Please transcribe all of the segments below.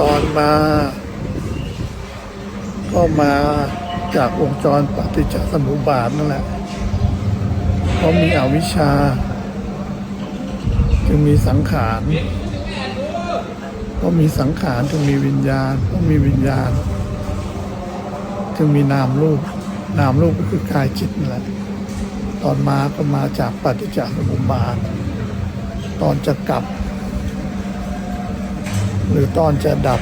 ตอนมา ก็มาจากวงจรปฏิจจสมุปบาทนั่นแหละ เพราะมีอวิชชา จึงมีสังขารเพราะมีสังขารจึงมีวิญญาณเพราะมีวิญญาณ จึงมีนามรูป นามรูปก็คือกายจิตนั่นแหละ ตอนมาก็มาจากปฏิจจสมุปบาท ตอนจะกลับ หรือตอนจะดับ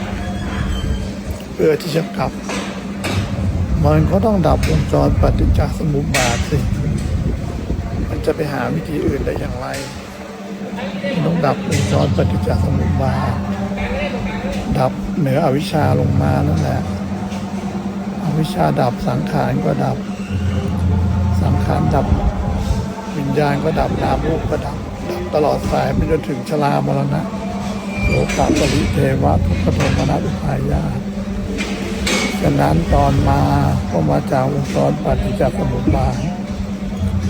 เพื่อที่จะกลับ มันก็ต้องดับวงจรปฏิจจสมุปบาทสิ มันจะไปหาวิธีอื่นได้อย่างไรมันต้องดับวงจรปฏิจจสมุปบาท ดับเหนืออวิชชาลงมานั่นแหละอวิชชาดับสังขารก็ดับ สังขารดับ วิญญาณก็ดับนามรูปก็ดับดับตลอดสายไปจนถึงชรามรณะ โสกาปริเทวะทุกขโทมนัสอุปายาฉะนั้นตอนมาก็มาจากวงจรปฏิจจสมุปบาท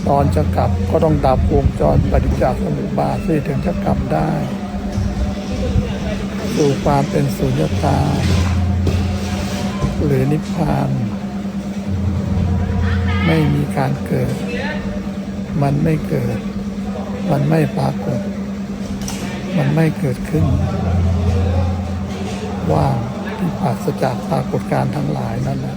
ตอนจะกลับก็ต้องดับวงจรปฏิจจสมุปบาทสิถึงจะกลับได้สู่ความเป็นสุญญตา หรือนิพพาน ไม่มีการเกิด มันไม่เกิด มันไม่ปรากฏ มันไม่เกิดขึ้น ว่างที่ปราศจากปรากฏการณ์ทั้งหลายนั่นแหละ